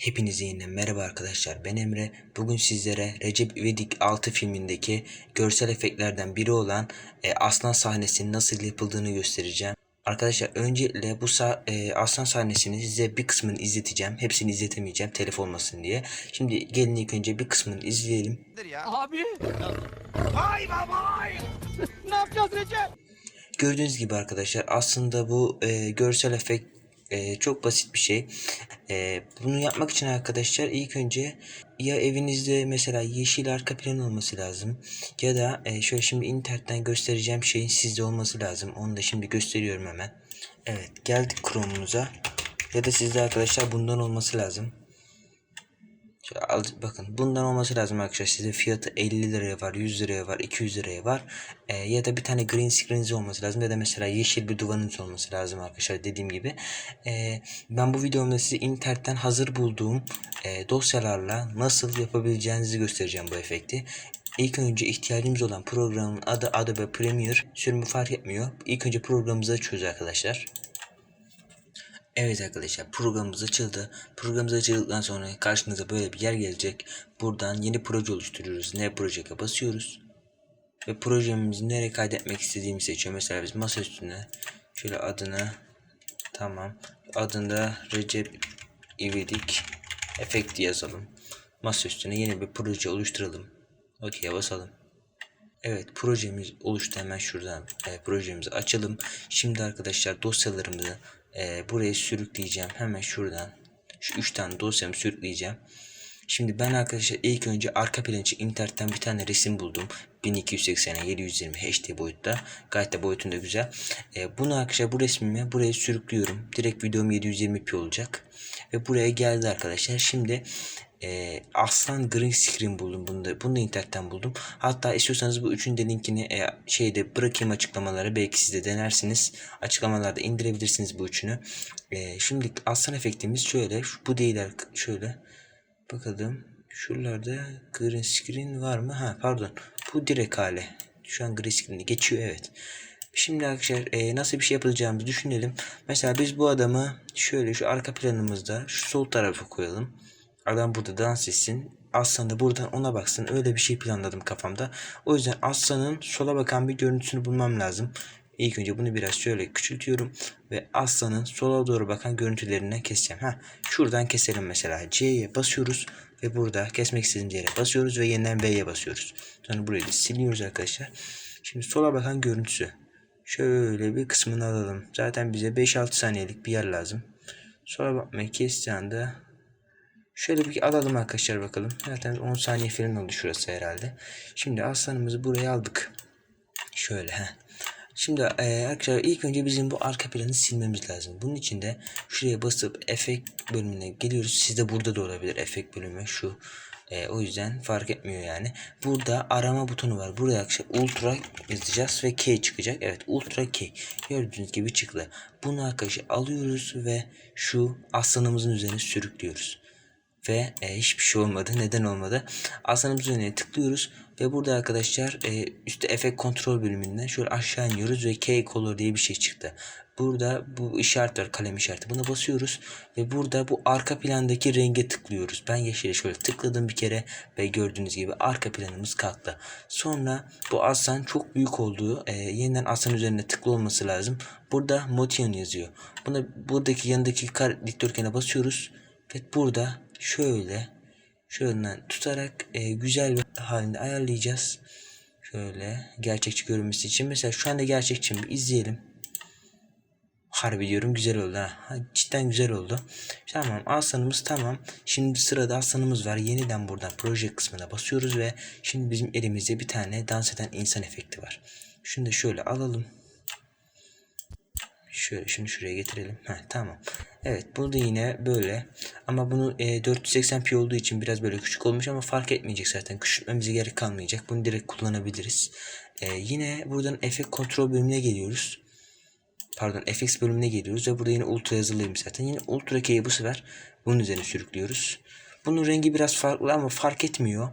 Hepinize yeniden merhaba arkadaşlar ben Emre. Bugün sizlere Recep İvedik 6 filmindeki görsel efektlerden biri olan e, aslan sahnesinin nasıl yapıldığını göstereceğim. Arkadaşlar öncelikle bu sa- e, aslan sahnesini size bir kısmını izleteceğim. Hepsini izletemeyeceğim telef olmasın diye. Şimdi gelin ilk önce bir kısmını izleyelim. Abi! Vay vay! ne yapacağız Recep? Gördüğünüz gibi arkadaşlar aslında bu e, görsel efekt e, çok basit bir şey. E, bunu yapmak için arkadaşlar ilk önce ya evinizde mesela yeşil arka plan olması lazım ya da e, şöyle şimdi internetten göstereceğim şeyin sizde olması lazım. Onu da şimdi gösteriyorum hemen. Evet geldik Chrome'umuza ya da sizde arkadaşlar bundan olması lazım. Bakın bundan olması lazım arkadaşlar. Size fiyatı 50 liraya var, 100 liraya var, 200 liraya var. Ee, ya da bir tane green screen'iniz olması lazım. Ya da mesela yeşil bir duvarınız olması lazım arkadaşlar dediğim gibi. Ee, ben bu videomda size internetten hazır bulduğum e, dosyalarla nasıl yapabileceğinizi göstereceğim bu efekti. İlk önce ihtiyacımız olan programın adı Adobe Premiere. Sürümü fark etmiyor. İlk önce programımızı açıyoruz arkadaşlar. Evet arkadaşlar programımız açıldı. Programımız açıldıktan sonra karşınıza böyle bir yer gelecek. Buradan yeni proje oluşturuyoruz. Ne projeye basıyoruz. Ve projemizi nereye kaydetmek istediğimi seçiyorum. Mesela biz masa üstüne şöyle adını tamam adında Recep İvedik efekti yazalım. Masa üstüne yeni bir proje oluşturalım. OK'ye basalım. Evet projemiz oluştu hemen şuradan e, projemizi açalım. Şimdi arkadaşlar dosyalarımızı e, buraya sürükleyeceğim. Hemen şuradan şu 3 tane dosyamı sürükleyeceğim. Şimdi ben arkadaşlar ilk önce arka plan için internetten bir tane resim buldum. 1280'e 720 HD boyutta. Gayet de boyutunda güzel. E, bunu arkadaşlar bu resmimi buraya sürüklüyorum. Direkt videom 720p olacak. Ve buraya geldi arkadaşlar. Şimdi e, Aslan Green Screen buldum bunu da, bunu da internetten buldum. Hatta istiyorsanız bu üçün de linkini e, şeyde bırakayım açıklamaları. Belki siz de denersiniz. Açıklamalarda indirebilirsiniz bu üçünü. E, şimdi Aslan efektimiz şöyle. Şu, bu değil şöyle. Bakalım. Şuralarda green screen var mı? Ha pardon. Bu direkt hale. Şu an green screen'i geçiyor evet. Şimdi arkadaşlar e, nasıl bir şey yapacağımızı düşünelim. Mesela biz bu adamı şöyle şu arka planımızda şu sol tarafa koyalım. Adam burada dans etsin. Aslan da buradan ona baksın. Öyle bir şey planladım kafamda. O yüzden aslanın sola bakan bir görüntüsünü bulmam lazım. İlk önce bunu biraz şöyle küçültüyorum ve aslanın sola doğru bakan görüntülerini keseceğim. Ha, şuradan keselim mesela. C'ye basıyoruz ve burada kesmek istediğimiz yere basıyoruz ve yeniden V'ye basıyoruz. Sonra burayı da siliyoruz arkadaşlar. Şimdi sola bakan görüntüsü. Şöyle bir kısmını alalım. Zaten bize 5-6 saniyelik bir yer lazım. Sola bakmayı kestiği anda Şöyle bir alalım arkadaşlar bakalım. Zaten 10 saniye falan oldu şurası herhalde. Şimdi aslanımızı buraya aldık. Şöyle he. Şimdi e, arkadaşlar ilk önce bizim bu arka planı silmemiz lazım. Bunun için de şuraya basıp efekt bölümüne geliyoruz. Sizde burada da olabilir efekt bölümü şu. E, o yüzden fark etmiyor yani. Burada arama butonu var. Buraya arkadaşlar ultra yazacağız ve K çıkacak. Evet ultra K. Gördüğünüz gibi çıktı. Bunu arkadaşlar alıyoruz ve şu aslanımızın üzerine sürüklüyoruz ve e, hiçbir şey olmadı. Neden olmadı? Aslanımız üzerine tıklıyoruz ve burada arkadaşlar e, üstte efekt kontrol bölümünden şöyle aşağı iniyoruz ve K color diye bir şey çıktı. Burada bu işaret var kalem işareti. Buna basıyoruz ve burada bu arka plandaki renge tıklıyoruz. Ben yeşile şöyle tıkladım bir kere ve gördüğünüz gibi arka planımız kalktı. Sonra bu aslan çok büyük olduğu e, yeniden aslan üzerine tıklı olması lazım. Burada Motion yazıyor. Buna buradaki yanındaki kar dikdörtgene basıyoruz ve burada şöyle şöyle tutarak e, güzel bir halinde ayarlayacağız. Şöyle gerçekçi görünmesi için. Mesela şu anda gerçekçi mi? izleyelim. Harbi diyorum güzel oldu ha. Cidden güzel oldu. Tamam aslanımız tamam. Şimdi sırada aslanımız var. Yeniden buradan proje kısmına basıyoruz ve şimdi bizim elimizde bir tane dans eden insan efekti var. Şunu da şöyle alalım. Şöyle şunu şuraya getirelim. Heh, tamam. Evet bu da yine böyle. Ama bunu e, 480p olduğu için biraz böyle küçük olmuş ama fark etmeyecek zaten. Küçültmemize gerek kalmayacak. Bunu direkt kullanabiliriz. E, yine buradan efekt kontrol bölümüne geliyoruz. Pardon FX bölümüne geliyoruz ve burada yine ultra yazılıymış zaten. Yine ultra key'i bu sefer bunun üzerine sürüklüyoruz. Bunun rengi biraz farklı ama fark etmiyor.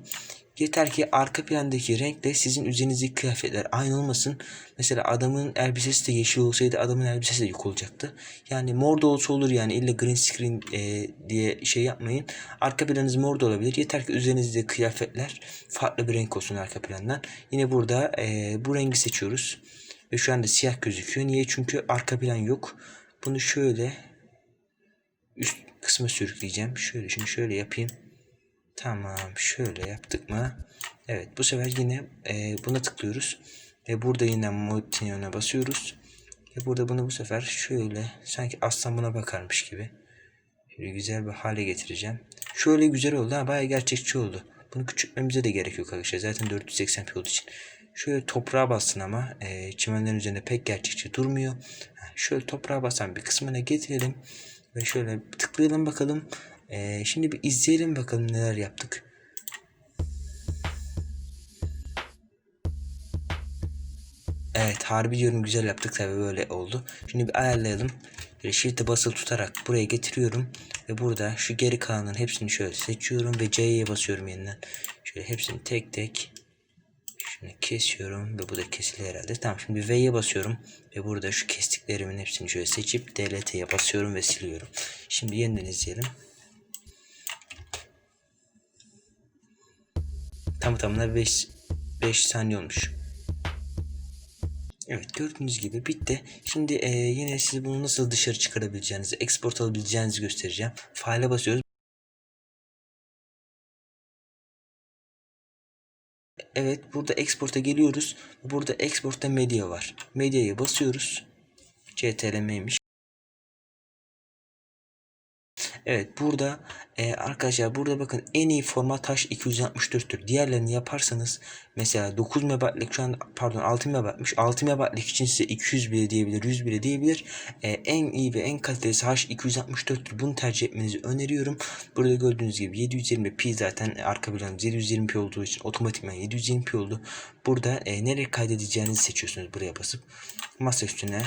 Yeter ki arka plandaki renkle sizin üzerinizdeki kıyafetler aynı olmasın. Mesela adamın elbisesi de yeşil olsaydı adamın elbisesi de yok olacaktı. Yani mor da olsa olur yani illa green screen e, diye şey yapmayın. Arka planınız mor da olabilir. Yeter ki üzerinizde kıyafetler farklı bir renk olsun arka plandan. Yine burada e, bu rengi seçiyoruz. Ve şu anda siyah gözüküyor. Niye? Çünkü arka plan yok. Bunu şöyle üst kısma sürükleyeceğim. Şöyle şimdi şöyle yapayım. Tamam şöyle yaptık mı? Evet bu sefer yine e, buna tıklıyoruz. Ve burada yine Motion'a basıyoruz. Ve burada bunu bu sefer şöyle sanki aslan buna bakarmış gibi. Şöyle güzel bir hale getireceğim. Şöyle güzel oldu ha bayağı gerçekçi oldu. Bunu küçültmemize de gerek yok arkadaşlar. Zaten 480p olduğu için. Şöyle toprağa bassın ama e, çimenlerin üzerinde pek gerçekçi durmuyor. Şöyle toprağa basan bir kısmına getirelim. Ve şöyle tıklayalım bakalım. E, şimdi bir izleyelim bakalım neler yaptık. Evet harbi diyorum güzel yaptık tabi böyle oldu. Şimdi bir ayarlayalım. Böyle shift'e basılı tutarak buraya getiriyorum. Ve burada şu geri kalanların hepsini şöyle seçiyorum ve C'ye basıyorum yeniden. Şöyle hepsini tek tek şunu kesiyorum ve bu da kesili herhalde. Tamam şimdi V'ye basıyorum ve burada şu kestiklerimin hepsini şöyle seçip DLT'ye basıyorum ve siliyorum. Şimdi yeniden izleyelim. Tamı tamına 5 5 saniye olmuş. Evet gördüğünüz gibi bitti. Şimdi e, yine size bunu nasıl dışarı çıkarabileceğinizi, export alabileceğinizi göstereceğim. File'a basıyoruz. Evet burada export'a geliyoruz. Burada export'ta medya var. Medyaya basıyoruz. CTRL'ymiş. Evet burada e, arkadaşlar burada bakın en iyi format H264'tür. Diğerlerini yaparsanız mesela 9 MB'lik şu an pardon 6 MB'miş. 6 MB'lik için size 200 bile diyebilir, 100 bile diyebilir. E, en iyi ve en kalitelisi H264'tür. Bunu tercih etmenizi öneriyorum. Burada gördüğünüz gibi 720p zaten arka planımız 720p olduğu için otomatikman 720p oldu. Burada e, nereye kaydedeceğinizi seçiyorsunuz buraya basıp. Masa üstüne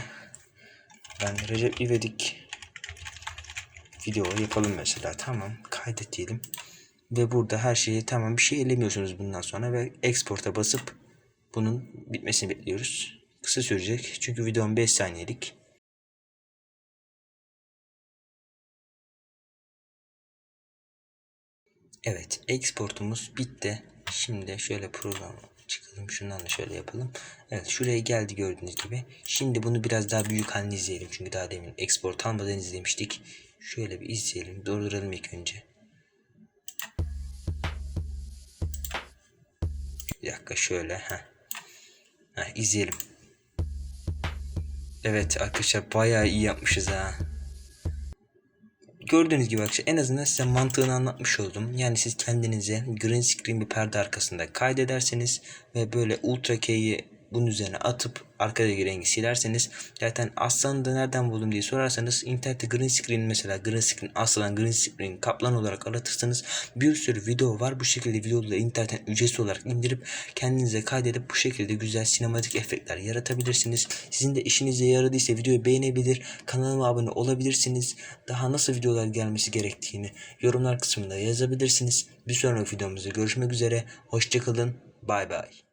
ben Recep İvedik video yapalım mesela. Tamam kaydet diyelim. Ve burada her şeyi tamam bir şey elemiyorsunuz bundan sonra ve export'a basıp bunun bitmesini bekliyoruz. Kısa sürecek çünkü videom 5 saniyelik. Evet exportumuz bitti. Şimdi şöyle program çıkalım. Şundan da şöyle yapalım. Evet şuraya geldi gördüğünüz gibi. Şimdi bunu biraz daha büyük halini izleyelim. Çünkü daha demin export almadan izlemiştik. Şöyle bir izleyelim. Durduralım ilk önce. Bir dakika şöyle. Heh. Heh, izleyelim. Evet arkadaşlar bayağı iyi yapmışız ha. Gördüğünüz gibi arkadaşlar en azından size mantığını anlatmış oldum. Yani siz kendinize green screen bir perde arkasında kaydederseniz ve böyle ultra key'i bunun üzerine atıp arkadaki rengi silerseniz zaten aslanı da nereden buldum diye sorarsanız internette green screen mesela green screen aslan green screen kaplan olarak aratırsanız bir sürü video var. Bu şekilde videoları internetten ücretsiz olarak indirip kendinize kaydedip bu şekilde güzel sinematik efektler yaratabilirsiniz. Sizin de işinize yaradıysa videoyu beğenebilir, kanalıma abone olabilirsiniz. Daha nasıl videolar gelmesi gerektiğini yorumlar kısmında yazabilirsiniz. Bir sonraki videomuzda görüşmek üzere. Hoşçakalın. Bay bay.